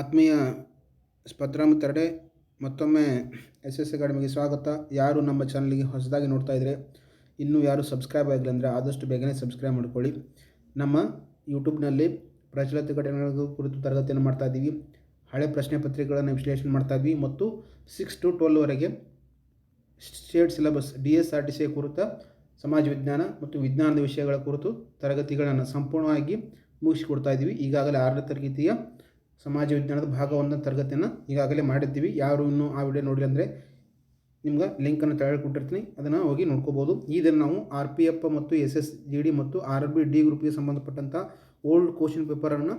ಆತ್ಮೀಯ ಸ್ಪದ್ರಾಮ್ ತರಡೆ ಮತ್ತೊಮ್ಮೆ S S ಅಕಾಡೆಮಿಗೆ ಸ್ವಾಗತ. ಯಾರು ನಮ್ಮ ಚಾನಲ್ಗೆ ಹೊಸದಾಗಿ ನೋಡ್ತಾ ಇದ್ದರೆ ಇನ್ನೂ ಯಾರು ಸಬ್ಸ್ಕ್ರೈಬ್ ಆಗಿಲ್ಲ ಅಂದರೆ ಆದಷ್ಟು ಬೇಗನೆ ಸಬ್ಸ್ಕ್ರೈಬ್ ಮಾಡ್ಕೊಳ್ಳಿ. ನಮ್ಮ ಯೂಟ್ಯೂಬ್ನಲ್ಲಿ ಪ್ರಚಲಿತ ಘಟನೆಗಳ ಕುರಿತು ತರಗತಿಯನ್ನು ಮಾಡ್ತಾ ಇದ್ದೀವಿ. ಹಳೆ ಪ್ರಶ್ನೆ ಪತ್ರಿಕೆಗಳನ್ನು ವಿಶ್ಲೇಷಣೆ ಮಾಡ್ತಾ ಇದ್ವಿ ಮತ್ತು six to ಟ್ವೆಲ್ವರೆಗೆ state syllabus D S R T C ಕುರಿತ ಸಮಾಜ ವಿಜ್ಞಾನ ಮತ್ತು ವಿಜ್ಞಾನದ ವಿಷಯಗಳ ಕುರಿತು ತರಗತಿಗಳನ್ನು ಸಂಪೂರ್ಣವಾಗಿ ಮುಗಿಸಿಕೊಡ್ತಾ ಇದ್ದೀವಿ. ಈಗಾಗಲೇ ಆರನೇ ತರಗತಿಯ ಸಮಾಜ ವಿಜ್ಞಾನದ ಭಾಗ ತರಗತಿಯನ್ನು ಈಗಾಗಲೇ ಮಾಡಿದ್ದೀವಿ ಯಾರು ಇನ್ನೂ ಆ ವಿಡಿಯೋ ನೋಡಿಲ್ಲ ಅಂದರೆ ನಿಮ್ಗೆ ಲಿಂಕನ್ನು ತೆಳಗೆ ಕೊಟ್ಟಿರ್ತೀನಿ. ಅದನ್ನು ಹೋಗಿ ನೋಡ್ಕೋಬೋದು. ಈ ದಿನ ನಾವು ಆರ್ ಪಿ ಎಫ್ ಮತ್ತು ಎಸ್ ಎಸ್ ಜಿ ಡಿ ಮತ್ತು ಆರ್ ಬಿ ಡಿ ಗ್ರೂಪ್ಗೆ ಸಂಬಂಧಪಟ್ಟಂಥ ಓಲ್ಡ್ ಕ್ವಶನ್ ಪೇಪರನ್ನು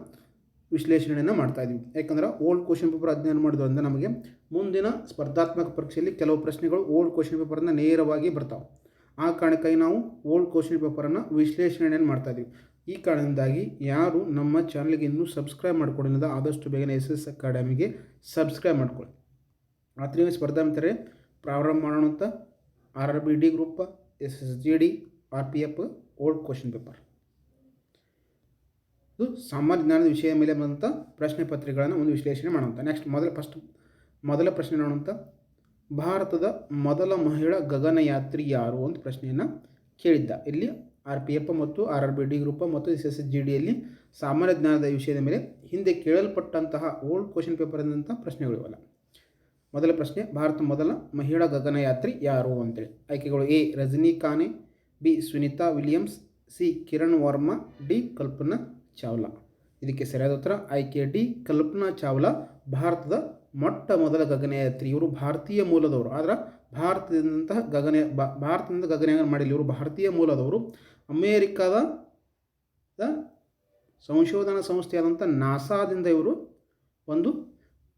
ವಿಶ್ಲೇಷಣೆಯನ್ನು ಮಾಡ್ತಾ ಇದ್ದೀವಿ ಯಾಕಂದ್ರೆ ಓಲ್ಡ್ ಕ್ವಶನ್ ಪೇಪರ್ ಅಧ್ಯಯನ ಮಾಡಿದ್ರಿಂದ ನಮಗೆ ಮುಂದಿನ ಸ್ಪರ್ಧಾತ್ಮಕ ಪರೀಕ್ಷೆಯಲ್ಲಿ ಕೆಲವು ಪ್ರಶ್ನೆಗಳು ಓಲ್ಡ್ ಕ್ವಶನ್ ಪೇಪರನ್ನು ನೇರವಾಗಿ ಬರ್ತಾವೆ. ಆ ಕಾರಣಕ್ಕಾಗಿ ನಾವು ಓಲ್ಡ್ ಕ್ವಶನ್ ಪೇಪರನ್ನು ವಿಶ್ಲೇಷಣೆಯನ್ನು ಮಾಡ್ತಾ ಇದ್ವಿ. ಈ ಕಾರಣದಿಂದಾಗಿ ಯಾರು ನಮ್ಮ ಚಾನಲ್ಗೆ ಇನ್ನೂ ಸಬ್ಸ್ಕ್ರೈಬ್ ಮಾಡ್ಕೊಂಡಿಲ್ಲ ಆದಷ್ಟು ಬೇಗನೆ ಎಸ್ ಎಸ್ ಅಕಾಡೆಮಿಗೆ ಸಬ್ಸ್ಕ್ರೈಬ್ ಮಾಡ್ಕೊಳ್ಳಿ. ಆತ್ಮೀಯ ಸ್ಪರ್ಧಾ ಅಂತಾರೆ ಪ್ರಾರಂಭ ಮಾಡೋಣ R R B D group, S S G D, R P F, old question paper. ಇದು ಸಾಮಾನ್ಯ ಜ್ಞಾನದ ವಿಷಯ ಮೇಲೆ ಬಂದಂಥ ಪ್ರಶ್ನೆ ಪತ್ರಿಕೆಗಳನ್ನು ಒಂದು ವಿಶ್ಲೇಷಣೆ ಮಾಡೋಣ ನೆಕ್ಸ್ಟ್ ಮೊದಲ ಫಸ್ಟ್ ಮೊದಲ ಪ್ರಶ್ನೆ ನೋಡೋಂಥ ಭಾರತದ ಮೊದಲ ಮಹಿಳಾ ಗಗನಯಾತ್ರಿ ಯಾರು ಅಂತ ಪ್ರಶ್ನೆಯನ್ನು ಕೇಳಿದ್ದ. ಇಲ್ಲಿ ಆರ್ ಪಿ ಎಫ್ ಮತ್ತು R R B D group ಮತ್ತು ಎಸ್ ಎಸ್ ಜಿ ಡಿಯಲ್ಲಿ ಸಾಮಾನ್ಯ ಜ್ಞಾನದ ವಿಷಯದ ಮೇಲೆ ಹಿಂದೆ ಕೇಳಲ್ಪಟ್ಟಂತಹ ಓಲ್ಡ್ ಕ್ವಶನ್ ಪ್ರಶ್ನೆಗಳು ಇವಲ್ಲ. ಮೊದಲ ಪ್ರಶ್ನೆ, ಭಾರತ ಮೊದಲ ಮಹಿಳಾ ಗಗನಯಾತ್ರಿ ಯಾರು ಅಂತೇಳಿ. ಆಯ್ಕೆಗಳು A, ರಜನಿಕಾನೆ, B, Sunita Williams, C, Kiran Varma, D, Kalpana Chawla. ಇದಕ್ಕೆ ಸರಿಯಾದ ಉತ್ತರ, ಆಯ್ಕೆ ಡಿ, ಕಲ್ಪನಾ ಚಾವ್ಲಾ. ಭಾರತದ ಮೊಟ್ಟ ಮೊದಲ ಗಗನಯಾತ್ರಿ ಇವರು ಭಾರತೀಯ ಮೂಲದವರು. ಆದರೆ ಭಾರತದಂತಹ ಗಗನ, ಭಾರತದಿಂದ ಗಗನಯಾನ ಮಾಡಿಲ್ಲ ಇವರು ಭಾರತೀಯ ಮೂಲದವರು. ಅಮೇರಿಕಾದ ಸಂಶೋಧನಾ ಸಂಸ್ಥೆಯಾದಂಥ ನಾಸಾದಿಂದ ಇವರು ಒಂದು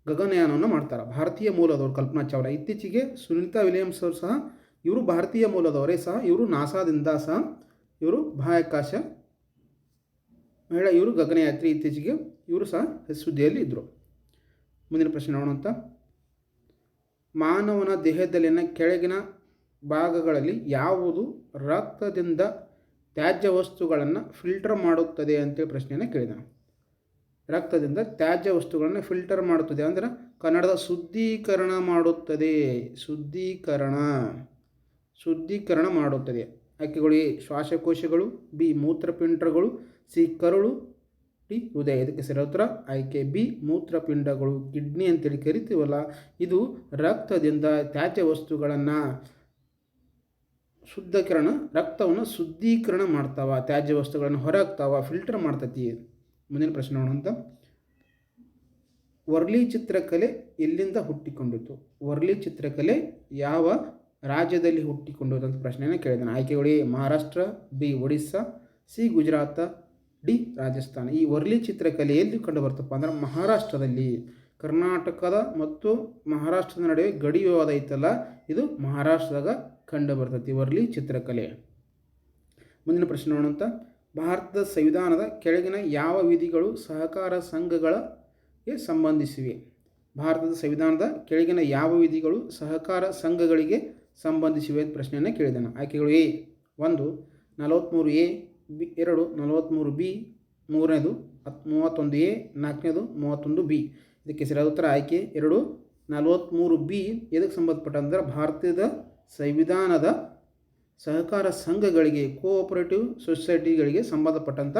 ಗಗನಯಾನವನ್ನು ಮಾಡ್ತಾರೆ. ಭಾರತೀಯ ಮೂಲದವರು ಕಲ್ಪನಾ ಚಾವ್ಲಾ. ಇತ್ತೀಚೆಗೆ ಸುನೀತಾ ವಿಲಿಯಮ್ಸ್ ಅವರು ಸಹ ಇವರು ಭಾರತೀಯ ಮೂಲದವರೇ ಸಹ ಇವರು ನಾಸಾದಿಂದ ಸಹ ಇವರು ಬಾಹ್ಯಾಕಾಶ ಮಹಿಳಾ ಇವರು ಗಗನಯಾತ್ರಿ ಇತ್ತೀಚೆಗೆ ಇವರು ಸಹ ಸುದ್ದಿಯಲ್ಲಿ ಇದ್ದರು ಮುಂದಿನ ಪ್ರಶ್ನೆ ನೋಡೋಣ ಮಾನವನ ದೇಹದಲ್ಲಿನ ಕೆಳಗಿನ ಭಾಗಗಳಲ್ಲಿ ಯಾವುದು ರಕ್ತದಿಂದ ತ್ಯಾಜ್ಯ ವಸ್ತುಗಳನ್ನು ಫಿಲ್ಟರ್ ಮಾಡುತ್ತದೆ ಅಂತೇಳಿ ಪ್ರಶ್ನೆಯನ್ನು ಕೇಳಿದ ರಕ್ತದಿಂದ ತ್ಯಾಜ್ಯ ವಸ್ತುಗಳನ್ನು ಫಿಲ್ಟರ್ ಮಾಡುತ್ತದೆ ಅಂದರೆ ಕನ್ನಡದ ಶುದ್ಧೀಕರಣ ಮಾಡುತ್ತದೆ. ಶುದ್ಧೀಕರಣ. ಶುದ್ಧೀಕರಣ ಮಾಡುತ್ತದೆ. ಆಯ್ಕೆಗಳು ಎ ಶ್ವಾಸಕೋಶಗಳು, ಬಿ ಮೂತ್ರಪಿಂಡಗಳು, ಸಿ ಕರುಳು, ಡಿ ಹೃದಯ. ಇದಕ್ಕೆ ಸರೋತ್ರ ಆಯ್ಕೆ ಬಿ ಮೂತ್ರಪಿಂಡಗಳು, ಕಿಡ್ನಿ ಅಂತೇಳಿ ಕರಿತೀವಲ್ಲ, ಇದು ರಕ್ತದಿಂದ ತ್ಯಾಜ್ಯ ವಸ್ತುಗಳನ್ನು ಶುದ್ಧೀಕರಣ, ರಕ್ತವನ್ನು ಶುದ್ಧೀಕರಣ ಮಾಡ್ತಾವ, ತ್ಯಾಜ್ಯ ವಸ್ತುಗಳನ್ನು ಹೊರಗ್ತಾವ ಫಿಲ್ಟರ್ ಮಾಡ್ತತಿ. ಮುಂದಿನ ಪ್ರಶ್ನೆ ಅಂತ. ವರ್ಲಿ ಚಿತ್ರಕಲೆ ಎಲ್ಲಿಂದ ಹುಟ್ಟಿಕೊಂಡಿತು ವರ್ಲಿ ಚಿತ್ರಕಲೆ ಯಾವ ರಾಜ್ಯದಲ್ಲಿ ಹುಟ್ಟಿಕೊಂಡಿತು ಅಂತ ಪ್ರಶ್ನೆಯನ್ನು ಕೇಳಿದ್ದಾನೆ. Maharashtra, B, Odisha, C, Gujarat, D, Rajasthan. ಈ ವರ್ಲಿ ಚಿತ್ರಕಲೆ ಎಲ್ಲಿ ಕಂಡು ಬರ್ತಪ್ಪ ಅಂದ್ರೆ ಮಹಾರಾಷ್ಟ್ರದಲ್ಲಿ. ಕರ್ನಾಟಕದ ಮತ್ತು ಮಹಾರಾಷ್ಟ್ರದ ನಡುವೆ ಗಡಿ ವಿವಾದ ಐತಲ್ಲ, ಇದು ಮಹಾರಾಷ್ಟ್ರದಾಗ ಕಂಡು ಬರ್ತೈತಿ, ವರ್ಲಿ ಚಿತ್ರಕಲೆ. ಮುಂದಿನ ಪ್ರಶ್ನೆ ನೋಡೋಣ ಭಾರತದ ಸಂವಿಧಾನದ ಕೆಳಗಿನ ಯಾವ ವಿಧಿಗಳು ಸಹಕಾರ ಸಂಘಗಳಿಗೆ ಸಂಬಂಧಿಸಿವೆ? ಭಾರತದ ಸಂವಿಧಾನದ ಕೆಳಗಿನ ಯಾವ ವಿಧಿಗಳು ಸಹಕಾರ ಸಂಘಗಳಿಗೆ ಸಂಬಂಧಿಸಿವೆ ಅಂತ ಪ್ರಶ್ನೆಯನ್ನು ಕೇಳಿದ್ದಾನೆ ಆಯ್ಕೆಗಳು ಎ, ಒಂದು ನಲವತ್ತ್ಮೂರು ಎ, ಬಿ, ಎರಡು ನಲವತ್ತ್ಮೂರು ಬಿ, ಮೂರನೇದು, ಹತ್, ಮೂವತ್ತೊಂದು ಎ, ನಾಲ್ಕನೇದು, ಮೂವತ್ತೊಂದು ಬಿ. ಇದಕ್ಕೆ ಸರಿಯಾದ ಉತ್ತರ ಆಯ್ಕೆ ಎರಡು ನಲವತ್ತ್ಮೂರು ಬಿ. ಎದಕ್ಕೆ ಸಂಬಂಧಪಟ್ಟಂದ್ರೆ ಭಾರತದ ಸಂವಿಧಾನದ ಸಹಕಾರ ಸಂಘಗಳಿಗೆ ಕೋಆಪರೇಟಿವ್ ಸೊಸೈಟಿಗಳಿಗೆ ಸಂಬಂಧಪಟ್ಟಂಥ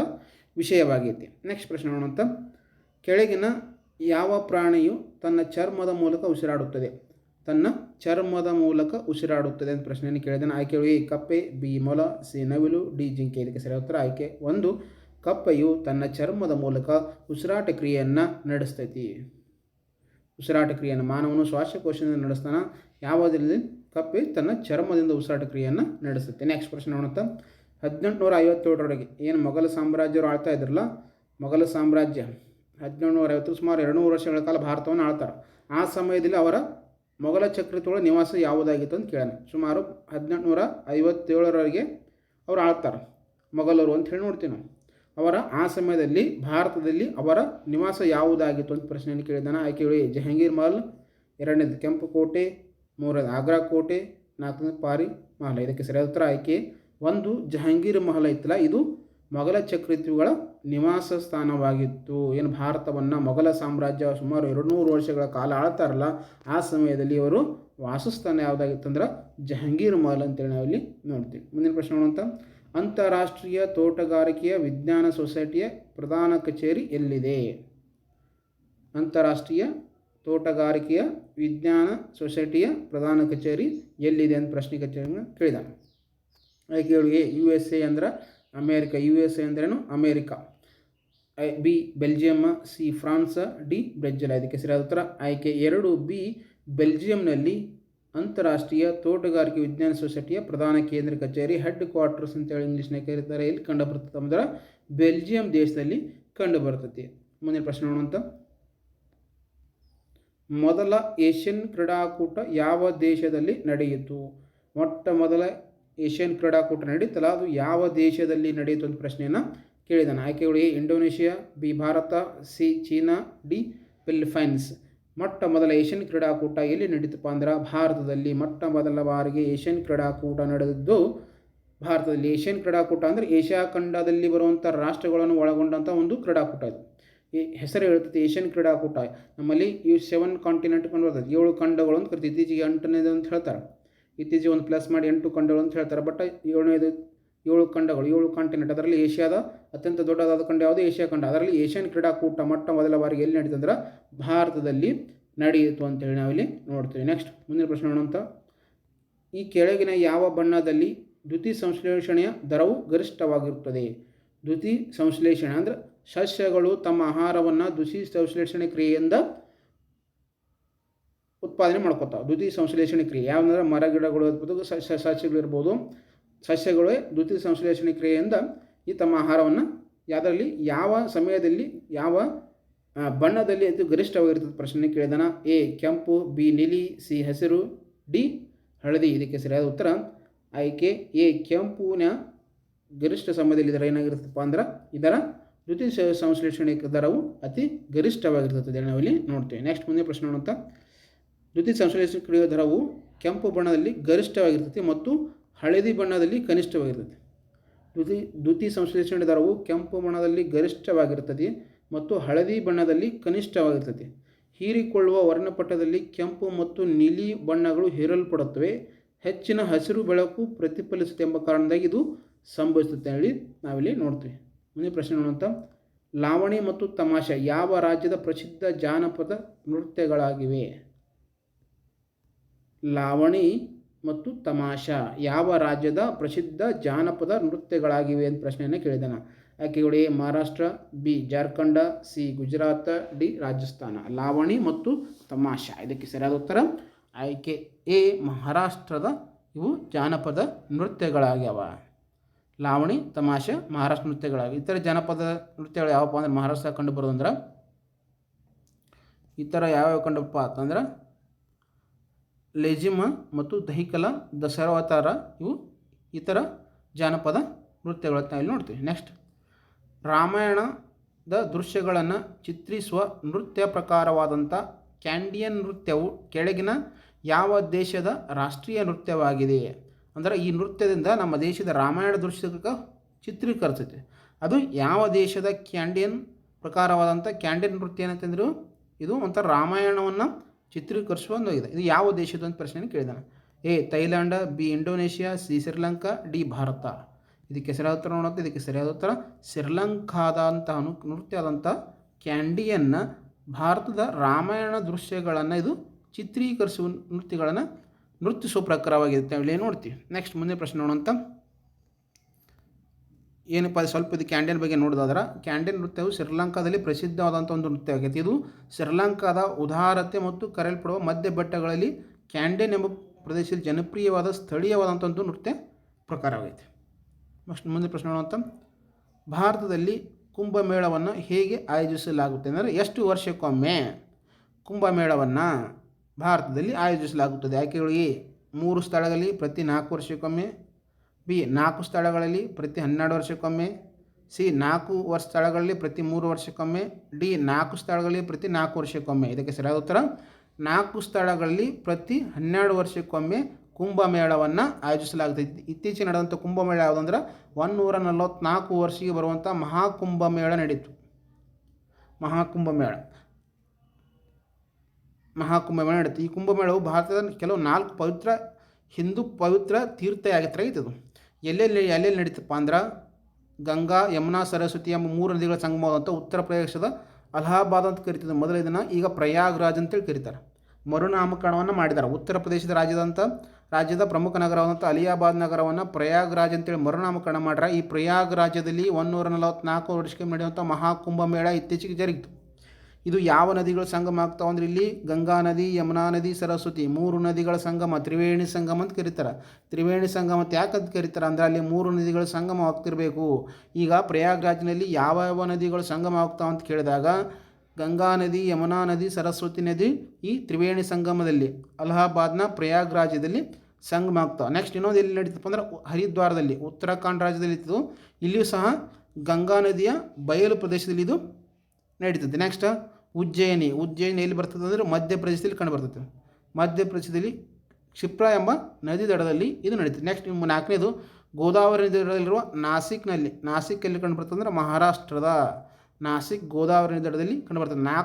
ವಿಷಯವಾಗೈತಿ. ನೆಕ್ಸ್ಟ್ ಪ್ರಶ್ನೆ ನೋಡೋಣ ಕೆಳಗಿನ ಯಾವ ಪ್ರಾಣಿಯು ತನ್ನ ಚರ್ಮದ ಮೂಲಕ ಉಸಿರಾಡುತ್ತದೆ? ತನ್ನ ಚರ್ಮದ ಮೂಲಕ ಉಸಿರಾಡುತ್ತದೆ ಅಂತ ಪ್ರಶ್ನೆಯನ್ನು ಕೇಳಿದ್ದೇನೆ. ಆಯ್ಕೆ ಎ ಕಪ್ಪೆ, ಬಿ, ಮೊಲ, ಸಿ, ನವಿಲು, ಡಿ, ಜಿಂಕೆ ಇದಕ್ಕೆ ಸರಿಯಾದ ಉತ್ತರ ಆಯ್ಕೆ ಒಂದು. ಕಪ್ಪೆಯು ತನ್ನ ಚರ್ಮದ ಮೂಲಕ ಉಸಿರಾಟ ಕ್ರಿಯೆಯನ್ನು ನಡೆಸ್ತೈತಿ. ಉಸಿರಾಟ ಕ್ರಿಯೆಯನ್ನು ಮಾನವನು ಶ್ವಾಸಕೋಶದಿಂದ ನಡೆಸ್ತಾನೆ. ಯಾವುದರಲ್ಲಿ? ಕಪ್ಪೆ ತನ್ನ ಚರ್ಮದಿಂದ ಉಸಿರಾಟ ಕ್ರಿಯೆಯನ್ನು ನಡೆಸುತ್ತೆ. ನೆಕ್ಸ್ಟ್ ಪ್ರಶ್ನೆ ನೋಡುತ್ತಾ ಹದಿನೆಂಟುನೂರ ಐವತ್ತೇಳರೊಳಗೆ ಏನು ಮೊಘಲ ಸಾಮ್ರಾಜ್ಯರು ಆಳ್ತಾ ಇದ್ರಲ್ಲ? ಮೊಘಲ ಸಾಮ್ರಾಜ್ಯ ಹದಿನೆಂಟುನೂರ ಐವತ್ತು ಸುಮಾರು ಎರಡು ನೂರು ವರ್ಷಗಳ ಕಾಲ ಭಾರತವನ್ನು ಆಳ್ತಾರೆ. ಆ ಸಮಯದಲ್ಲಿ ಅವರ ಮೊಘಲ ಚಕ್ರತಿಗಳ ನಿವಾಸ ಯಾವುದಾಗಿತ್ತು ಅಂತ ಕೇಳೋಣ. ಸುಮಾರು ಹದಿನೆಂಟುನೂರ ಐವತ್ತೇಳರವರೆಗೆ ಅವರು ಆಳ್ತಾರೆ. ಮೊಘಲರು ಅಂತ ಹೇಳಿ ನೋಡ್ತೀವಿ ನಾವು. ಅವರ ಆ ಸಮಯದಲ್ಲಿ ಭಾರತದಲ್ಲಿ ಅವರ ನಿವಾಸ ಯಾವುದಾಗಿತ್ತು ಅಂತ ಪ್ರಶ್ನೆಯನ್ನು ಕೇಳಿದ್ದಾನೆ. ಆಯ್ಕೆ ಹೇಳಿ, ಜಹಾಂಗೀರ್ ಮಹಲ್, ಎರಡನೇದು ಕೆಂಪು ಕೋಟೆ ಮೂರನೇದು ಆಗ್ರಾ ಕೋಟೆ, ನಾಲ್ಕನೇದು ಪಾರಿ ಮಹಲ. ಇದಕ್ಕೆ ಸರಿಯಾದ ಉತ್ತರ ಆಯ್ಕೆ. ಒಂದು, ಜಹಾಂಗೀರ್ ಮಹಲ್ ಇತ್ತಲ್ಲ, ಇದು ಮೊಘಲ ಚಕ್ರವರ್ತಿಗಳ ನಿವಾಸ ಸ್ಥಾನವಾಗಿತ್ತು. ಏನು ಭಾರತವನ್ನು ಮೊಘಲ ಸಾಮ್ರಾಜ್ಯ ಸುಮಾರು ಎರಡು ನೂರು ವರ್ಷಗಳ ಕಾಲ ಆಳ್ತಾರಲ್ಲ, ಆ ಸಮಯದಲ್ಲಿ ಇವರು ವಾಸಸ್ಥಾನ ಯಾವುದಾಗಿತ್ತಂದ್ರೆ ಜಹಾಂಗೀರ್ ಮಹಲ್ ಅಂತೇಳಿ ನಾವಿಲ್ಲಿ ನೋಡ್ತೀವಿ. ಮುಂದಿನ ಪ್ರಶ್ನೆ ಅಂತ. ಅಂತಾರಾಷ್ಟ್ರೀಯ ತೋಟಗಾರಿಕೆಯ ವಿಜ್ಞಾನ ಸೊಸೈಟಿಯ ಪ್ರಧಾನ ಕಚೇರಿ ಎಲ್ಲಿದೆ? ಅಂತಾರಾಷ್ಟ್ರೀಯ ತೋಟಗಾರಿಕೆಯ ವಿಜ್ಞಾನ ಸೊಸೈಟಿಯ ಪ್ರಧಾನ ಕಚೇರಿ ಎಲ್ಲಿದೆ ಅಂತ ಪ್ರಶ್ನೆ ಕಚೇರಿಯನ್ನು ಕೇಳಿದಾನೆ. ಎ, ಯು ಎಸ್ ಎ ಅಂದ್ರೆ ಅಮೇರಿಕ, ಯು ಎಸ್ ಎ ಅಂದ್ರೇನು America. I, B Belgium C, France, D, Brazil. ಇದಕ್ಕೆ ಸರಿಯಾದ ಉತ್ತರ ಆಯ್ಕೆ ಎರಡು, ಬಿ, ಬೆಲ್ಜಿಯಂನಲ್ಲಿ ಅಂತಾರಾಷ್ಟ್ರೀಯ ತೋಟಗಾರಿಕೆ ವಿಜ್ಞಾನ ಸೊಸೈಟಿಯ ಪ್ರಧಾನ ಕೇಂದ್ರ ಕಚೇರಿ ಹೆಡ್ ಕ್ವಾರ್ಟರ್ಸ್ ಅಂತೇಳಿ ಇಂಗ್ಲೀಷ್ನ ಕರೀತಾರೆ. ಇಲ್ಲಿ ಕಂಡು ಬರ್ತದೆ ಅಂದ್ರೆ ಬೆಲ್ಜಿಯಂ ದೇಶದಲ್ಲಿ ಕಂಡು ಬರ್ತೈತಿ ಮುಂದಿನ ಪ್ರಶ್ನೆ ನೋಡುವಂಥ ಮೊದಲ ಏಷ್ಯನ್ ಕ್ರೀಡಾಕೂಟ ಯಾವ ದೇಶದಲ್ಲಿ ನಡೆಯಿತು? ಮೊಟ್ಟ ಮೊದಲ ಏಷ್ಯನ್ ಕ್ರೀಡಾಕೂಟ ನಡೀತಲ್ಲ, ಅದು ಯಾವ ದೇಶದಲ್ಲಿ ನಡೆಯಿತು ಅಂತ ಪ್ರಶ್ನೆಯನ್ನು ಕೇಳಿದ್ದಾನೆ ಆಯ್ಕೆಗಳು A Indonesia, B Bharat, C China, D Philippines. ಮೊಟ್ಟ ಮೊದಲ ಏಷ್ಯನ್ ಕ್ರೀಡಾಕೂಟ ಎಲ್ಲಿ ನಡೀತಪ್ಪ ಅಂದ್ರೆ ಭಾರತದಲ್ಲಿ. ಮೊಟ್ಟ ಮೊದಲ ಬಾರಿಗೆ ಏಷ್ಯನ್ ಕ್ರೀಡಾಕೂಟ ನಡೆದಿದ್ದು ಭಾರತದಲ್ಲಿ. ಏಷ್ಯನ್ ಕ್ರೀಡಾಕೂಟ ಅಂದರೆ ಏಷ್ಯಾ ಖಂಡದಲ್ಲಿ ಬರುವಂಥ ರಾಷ್ಟ್ರಗಳನ್ನು ಒಳಗೊಂಡಂಥ ಒಂದು ಕ್ರೀಡಾಕೂಟ ಇದು ಈ ಹೆಸರು ಹೇಳ್ತೈತಿ ಏಷ್ಯನ್ ಕ್ರೀಡಾಕೂಟ ನಮ್ಮಲ್ಲಿ ಇವು ಸೆವೆನ್ ಕಾಂಟಿನೆಂಟ್ ಕಂಡು ಬರ್ತದೆ. ಏಳು ಖಂಡಗಳು ಅಂತ ಕರಿತೀವಿ. ಇತ್ತೀಚೆಗೆ ಎಂಟನೇದು ಅಂತ ಹೇಳ್ತಾರೆ. ಇತ್ತೀಚೆಗೆ ಒಂದು ಪ್ಲಸ್ ಮಾಡಿ ಎಂಟು ಖಂಡಗಳು ಅಂತ ಹೇಳ್ತಾರೆ. ಬಟ್ ಏಳನೇದು ಏಳು ಖಂಡಗಳು, ಏಳು ಕಾಂಟಿನೆಂಟ್ ಅದರಲ್ಲಿ ಏಷ್ಯಾದ ಅತ್ಯಂತ ದೊಡ್ಡದಾದ ಖಂಡ ಯಾವುದು? ಏಷ್ಯಾ ಖಂಡ. ಅದರಲ್ಲಿ ಏಷ್ಯನ್ ಕ್ರೀಡಾಕೂಟ ಮೊಟ್ಟ ಮೊದಲ ಬಾರಿಗೆ ಎಲ್ಲಿ ನಡೀತಂದ್ರೆ ಭಾರತದಲ್ಲಿ ನಡೆಯಿತು ಅಂತೇಳಿ ನಾವಿಲ್ಲಿ ನೋಡ್ತೀವಿ. ನೆಕ್ಸ್ಟ್ ಮುಂದಿನ ಪ್ರಶ್ನೆ ನೋಡೋಂಥ ಈ ಕೆಳಗಿನ ಯಾವ ಬಣ್ಣದಲ್ಲಿ ದ್ಯುತಿ ಸಂಶ್ಲೇಷಣೆಯ ದರವು ಗರಿಷ್ಠವಾಗಿರುತ್ತದೆ? ದ್ಯುತಿ ಸಂಶ್ಲೇಷಣೆ ಅಂದರೆ ಸಸ್ಯಗಳು ತಮ್ಮ ಆಹಾರವನ್ನು ದ್ಯುತಿ ಸಂಶ್ಲೇಷಣೆ ಕ್ರಿಯೆಯಿಂದ ಉತ್ಪಾದನೆ ಮಾಡ್ಕೊತಾವೆ. ದ್ಯುತಿ ಸಂಶ್ಲೇಷಣೆ ಕ್ರಿಯೆ. ಯಾವಂದ್ರೆ ಮರ, ಗಿಡಗಳು ಇರ್ಬೋದು ಸಸ್ಯ ಸಸ್ಯಗಳಿರ್ಬೋದು ಸಸ್ಯಗಳು ದ್ಯುತಿ ಸಂಶ್ಲೇಷಣೆ ಕ್ರಿಯೆಯಿಂದ ಈ ತಮ್ಮ ಆಹಾರವನ್ನು ಯಾವುದರಲ್ಲಿ, ಯಾವ ಸಮಯದಲ್ಲಿ, ಯಾವ ಬಣ್ಣದಲ್ಲಿ ಅದು ಗರಿಷ್ಠವಾಗಿರ್ತದೆ ಪ್ರಶ್ನೆ ಕೇಳಿದನ. ಎ, ಕೆಂಪು, ಬಿ, ನೀಲಿ, ಸಿ, ಹಸಿರು, ಡಿ, ಹಳದಿ. ಇದಕ್ಕೆ ಸರಿಯಾದ ಉತ್ತರ ಆಯ್ಕೆ ಎ, ಕೆಂಪುನ ಗರಿಷ್ಠ ಸಮಯದಲ್ಲಿ ಇದರ ಏನಾಗಿರುತ್ತಪ್ಪ ಅಂದ್ರೆ ಇದರ ದ್ಯುತಿ ಸಂಶ್ಲೇಷಣೆ ದರವು ಅತಿ ಗರಿಷ್ಠವಾಗಿರ್ತದೆ ನಾವಿಲ್ಲಿ ನೋಡ್ತೇವೆ. ನೆಕ್ಸ್ಟ್ ಮುಂದೆ ಪ್ರಶ್ನೆ ನೋಡುತ್ತಾ ದ್ಯುತಿ ಸಂಶ್ಲೇಷಣೆ ದರವು ಕೆಂಪು ಬಣ್ಣದಲ್ಲಿ ಗರಿಷ್ಠವಾಗಿರ್ತದೆ ಮತ್ತು ಹಳದಿ ಬಣ್ಣದಲ್ಲಿ ಕನಿಷ್ಠವಾಗಿರ್ತದೆ. ದ್ಯುತಿ ದ್ಯುತಿ ಸಂಶ್ಲೇಷಣೆ ದರವು ಕೆಂಪು ಬಣ್ಣದಲ್ಲಿ ಗರಿಷ್ಠವಾಗಿರ್ತದೆ ಮತ್ತು ಹಳದಿ ಬಣ್ಣದಲ್ಲಿ ಕನಿಷ್ಠವಾಗಿರ್ತದೆ. ಹೀರಿಕೊಳ್ಳುವ ವರ್ಣಪಟದಲ್ಲಿ ಕೆಂಪು ಮತ್ತು ನೀಲಿ ಬಣ್ಣಗಳು ಹೀರಲ್ಪಡುತ್ತವೆ. ಹೆಚ್ಚಿನ ಹಸಿರು ಬೆಳಕು ಪ್ರತಿಫಲಿಸುತ್ತೆ ಎಂಬ ಕಾರಣದಾಗಿ ಇದು ಸಂಭವಿಸುತ್ತೆ ಹೇಳಿ ನಾವಿಲ್ಲಿ ನೋಡ್ತೀವಿ. ಮುಂದಿನ ಪ್ರಶ್ನೆ ನೋಡುವಂಥ ಲಾವಣಿ ಮತ್ತು ತಮಾಷೆ ಯಾವ ರಾಜ್ಯದ ಪ್ರಸಿದ್ಧ ಜಾನಪದ ನೃತ್ಯಗಳಾಗಿವೆ? ಲಾವಣಿ ಮತ್ತು ತಮಾಷಾ ಯಾವ ರಾಜ್ಯದ ಪ್ರಸಿದ್ಧ ಜಾನಪದ ನೃತ್ಯಗಳಾಗಿವೆ ಅಂತ ಪ್ರಶ್ನೆಯನ್ನು ಕೇಳಿದಾನ ಆಯ್ಕೆಗಳು A Maharashtra, B Jharkhand, C Gujarat, D Rajasthan. Lavani ಮತ್ತು ತಮಾಷಾ. ಇದಕ್ಕೆ ಸರಿಯಾದ ಉತ್ತರ, ಆಯ್ಕೆ ಎ ಮಹಾರಾಷ್ಟ್ರದ ಇವು ಜಾನಪದ ನೃತ್ಯಗಳಾಗ್ಯಾವ. ಲಾವಣಿ ತಮಾಷೆ ಮಹಾರಾಷ್ಟ್ರ ನೃತ್ಯಗಳಾಗಿ. ಇತರ ಜನಪದ ನೃತ್ಯಗಳು ಯಾವಪ್ಪ ಅಂದ್ರೆ ಮಹಾರಾಷ್ಟ್ರ ಕಂಡು ಬರೋದಂದ್ರೆ, ಈ ಥರ ಯಾವ್ಯಾವ ಕಂಡಪ್ಪ ಅಂತಂದ್ರೆ, ಲೆಜಿಮ ಮತ್ತು ದಹಿಕಲ, ದಸರಾವತಾರ, ಇವು ಇತರ ಜಾನಪದ ನೃತ್ಯಗಳು ಅಂತ ಇಲ್ಲಿ ನೋಡ್ತೀವಿ ನೆಕ್ಸ್ಟ್ ರಾಮಾಯಣದ ದೃಶ್ಯಗಳನ್ನು ಚಿತ್ರಿಸುವ ನೃತ್ಯ ಪ್ರಕಾರವಾದಂಥ ಕ್ಯಾಂಡಿಯನ್ ನೃತ್ಯವು ಕೆಳಗಿನ ಯಾವ ದೇಶದ ರಾಷ್ಟ್ರೀಯ ನೃತ್ಯವಾಗಿದೆ? ಅಂದರೆ ಈ ನೃತ್ಯದಿಂದ ನಮ್ಮ ದೇಶದ ರಾಮಾಯಣ ದೃಶ್ಯಕ್ಕೆ ಚಿತ್ರೀಕರಿಸುತ್ತೆ. ಅದು ಯಾವ ದೇಶದ ಕ್ಯಾಂಡಿಯನ್ ಪ್ರಕಾರವಾದಂಥ ಕ್ಯಾಂಡಿಯನ್ ನೃತ್ಯ ಏನಂತಂದ್ರು ಇದು ಒಂಥರ ರಾಮಾಯಣವನ್ನು ಚಿತ್ರೀಕರಿಸುವ ಒಂದು ಇದೆ. ಇದು ಯಾವ ದೇಶದ ಒಂದು ಪ್ರಶ್ನೆ ಕೇಳಿದಾನೆ. A, Thailand, B, Indonesia, C, Sri Lanka, D, Bharat. ಇದಕ್ಕೆ ಸರಿಯಾದ ಉತ್ತರ ನೋಡುತ್ತೆ ಇದಕ್ಕೆ ಸರಿಯಾದ ಉತ್ತರ ಶ್ರೀಲಂಕಾದಂಥ ಅನು ನೃತ್ಯ ಆದಂಥ ಕ್ಯಾಂಡಿಯನ್ನು ಭಾರತದ ರಾಮಾಯಣ ದೃಶ್ಯಗಳನ್ನು ಇದು ಚಿತ್ರೀಕರಿಸುವ ನೃತ್ಯಗಳನ್ನು ನೃತ್ಯಿಸುವ ಪ್ರಕಾರವಾಗಿದೆ ಅಂತ ಇಲ್ಲಿ ನೋಡ್ತೀವಿ? ನೆಕ್ಸ್ಟ್ ಮುಂದಿನ ಪ್ರಶ್ನೆ ನೋಡುವಂಥ ಏನಪ್ಪ ಸ್ವಲ್ಪ ಇದು ಕ್ಯಾಂಡಿಯನ್ ಬಗ್ಗೆ ನೋಡೋದಾದ್ರೆ ಕ್ಯಾಂಡಿಯನ್ ನೃತ್ಯವು ಶ್ರೀಲಂಕಾದಲ್ಲಿ ಪ್ರಸಿದ್ಧವಾದಂಥ ಒಂದು ನೃತ್ಯ ಆಗೈತೆ. ಇದು ಶ್ರೀಲಂಕಾದ ಉದಾರತೆ ಮತ್ತು ಕರೆಯಲ್ಪಡುವ ಮಧ್ಯ ಬೆಟ್ಟಗಳಲ್ಲಿ ಕ್ಯಾಂಡಿಯನ್ ಎಂಬ ಪ್ರದೇಶದಲ್ಲಿ ಜನಪ್ರಿಯವಾದ ಸ್ಥಳೀಯವಾದಂಥ ಒಂದು ನೃತ್ಯ ಪ್ರಕಾರವಾಗೈತೆ. ನೆಕ್ಸ್ಟ್ ಮುಂದಿನ ಪ್ರಶ್ನೆ ನೋಡುವಂಥ ಭಾರತದಲ್ಲಿ ಕುಂಭಮೇಳವನ್ನು ಹೇಗೆ ಆಯೋಜಿಸಲಾಗುತ್ತೆ? ಅಂದರೆ ಎಷ್ಟು ವರ್ಷಕ್ಕೊಮ್ಮೆ ಕುಂಭಮೇಳವನ್ನು ಭಾರತದಲ್ಲಿ ಆಯೋಜಿಸಲಾಗುತ್ತದೆ. ಆಯ್ಕೆಗಳು ಎ, ಮೂರು ಸ್ಥಳಗಳಲ್ಲಿ ಪ್ರತಿ ನಾಲ್ಕು ವರ್ಷಕ್ಕೊಮ್ಮೆ, ಬಿ, ನಾಲ್ಕು ಸ್ಥಳಗಳಲ್ಲಿ ಪ್ರತಿ ಹನ್ನೆರಡು ವರ್ಷಕ್ಕೊಮ್ಮೆ, ಸಿ, ನಾಲ್ಕು ವರ್ಷ ಸ್ಥಳಗಳಲ್ಲಿ ಪ್ರತಿ ಮೂರು ವರ್ಷಕ್ಕೊಮ್ಮೆ, ಡಿ, ನಾಲ್ಕು ಸ್ಥಳಗಳಲ್ಲಿ ಪ್ರತಿ ನಾಲ್ಕು ವರ್ಷಕ್ಕೊಮ್ಮೆ. ಇದಕ್ಕೆ ಸರಿಯಾದ ಉತ್ತರ, ನಾಲ್ಕು ಸ್ಥಳಗಳಲ್ಲಿ ಪ್ರತಿ ಹನ್ನೆರಡು ವರ್ಷಕ್ಕೊಮ್ಮೆ ಕುಂಭಮೇಳವನ್ನು ಆಯೋಜಿಸಲಾಗುತ್ತದೆ. ಇತ್ತೀಚೆಗೆ ನಡೆದಂಥ ಕುಂಭಮೇಳ ಯಾವುದಂದ್ರೆ ಒನ್ನೂರ ನಲವತ್ತ್ನಾಲ್ಕು ವರ್ಷಕ್ಕೆ ಬರುವಂಥ ಮಹಾಕುಂಭಮೇಳ ನಡೀತು. ಮಹಾಕುಂಭಮೇಳ. ಮಹಾಕುಂಭಮೇಳ ನಡೆಯುತ್ತೆ. ಈ ಕುಂಭಮೇಳವು ಭಾರತದ ಕೆಲವು ನಾಲ್ಕು ಪವಿತ್ರ ಹಿಂದೂ ಪವಿತ್ರ ತೀರ್ಥಯಾತ್ರೆ ಇದು ಎಲ್ಲೆಲ್ಲಿ ಎಲ್ಲೆಲ್ಲಿ ನಡೀತಪ್ಪ ಅಂದ್ರೆ ಗಂಗಾ, ಯಮುನಾ, ಸರಸ್ವತಿ ಎಂಬ ಮೂರು ನದಿಗಳ ಸಂಗಮವಾದಂಥ ಉತ್ತರ ಪ್ರದೇಶದ ಅಲಹಾಬಾದ್ ಅಂತ ಕರಿತಿದ್ದು ಮೊದಲ ಇದನ್ನು ಈಗ ಪ್ರಯಾಗ್ರಾಜ್ ಅಂತೇಳಿ ಕರೀತಾರೆ. ಮರುನಾಮಕರಣವನ್ನು ಮಾಡಿದ್ದಾರೆ. ಉತ್ತರ ಪ್ರದೇಶದ ರಾಜ್ಯದಂಥ ರಾಜ್ಯದ ಪ್ರಮುಖ ನಗರವಾದಂಥ ಅಲಿಯಾಬಾದ್ ನಗರವನ್ನು ಪ್ರಯಾಗ್ರಾಜ್ ಅಂತೇಳಿ ಮರುನಾಮಕರಣ ಮಾಡ್ಯಾರ ಈ ಪ್ರಯಾಗ್ ರಾಜ್ಯದಲ್ಲಿ ಒನ್ನೂರ ನಲವತ್ತ್ನಾಲ್ಕು ವರ್ಷಕ್ಕೆ ನಡೆಯುವಂಥ ಮಹಾಕುಂಭಮೇಳ ಇತ್ತೀಚೆಗೆ ಜರುಗಿತು. ಇದು ಯಾವ ನದಿಗಳು ಸಂಗಮ ಆಗ್ತಾವ ಅಂದ್ರೆ ಇಲ್ಲಿ ಗಂಗಾ ನದಿ, ಯಮುನಾ ನದಿ, ಸರಸ್ವತಿ ಮೂರು ನದಿಗಳ ಸಂಗಮ, ತ್ರಿವೇಣಿ ಸಂಗಮ ಅಂತ ಕರೀತಾರೆ. ತ್ರಿವೇಣಿ ಸಂಗಮ ಅಂತ ಯಾಕಂತ ಕರೀತಾರೆ ಅಂದ್ರೆ ಅಲ್ಲಿ ಮೂರು ನದಿಗಳ ಸಂಗಮ ಆಗ್ತಿರಬೇಕು. ಈಗ ಪ್ರಯಾಗ್ರಾಜ್ನಲ್ಲಿ ಯಾವ ಯಾವ ನದಿಗಳು ಸಂಗಮ ಆಗ್ತಾವ ಅಂತ ಕೇಳಿದಾಗ ಗಂಗಾ ನದಿ, ಯಮುನಾ ನದಿ, ಸರಸ್ವತಿ ನದಿ ಈ ತ್ರಿವೇಣಿ ಸಂಗಮದಲ್ಲಿ, ಅಲಹಾಬಾದ್ನ ಪ್ರಯಾಗ್ರಾಜ್ಯದಲ್ಲಿ ಸಂಗಮ ಆಗ್ತಾವೆ. ನೆಕ್ಸ್ಟ್ ಇನ್ನೊಂದು ಎಲ್ಲಿ ನಡೀತಪ್ಪ ಅಂದ್ರೆ ಹರಿದ್ವಾರದಲ್ಲಿ, ಉತ್ತರಾಖಂಡ್ ರಾಜ್ಯದಲ್ಲಿ ಇತ್ತು. ಇಲ್ಲಿಯೂ ಸಹ ಗಂಗಾ ನದಿಯ ಬಯಲು ಪ್ರದೇಶದಲ್ಲಿ ಇದು ನಡೀತದೆ ನೆಕ್ಸ್ಟ್ ಉಜ್ಜಯಿನಿ ಉಜ್ಜಯಿನಿ ಎಲ್ಲಿ ಬರ್ತದೆ ಅಂದರೆ ಮಧ್ಯಪ್ರದೇಶದಲ್ಲಿ ಕಂಡುಬರ್ತದೆ ಮಧ್ಯಪ್ರದೇಶದಲ್ಲಿ ಕ್ಷಿಪ್ರ ಎಂಬ ನದಿ ದಡದಲ್ಲಿ ಇದು ನಡೀತದೆ. ನೆಕ್ಸ್ಟ್ ನಿಮ್ಮ ನಾಲ್ಕನೇದು ಗೋದಾವರಿ ನದಿ ದಡದಲ್ಲಿರುವ ನಾಸಿಕ್ನಲ್ಲಿ, ನಾಸಿಕ್ ಎಲ್ಲಿ ಕಂಡುಬರ್ತದೆ ಅಂದರೆ ಮಹಾರಾಷ್ಟ್ರದ ನಾಸಿಕ್ ಗೋದಾವರಿ ನದಿ ದಡದಲ್ಲಿ ಕಂಡುಬರ್ತದೆ ನಾಲ್ಕು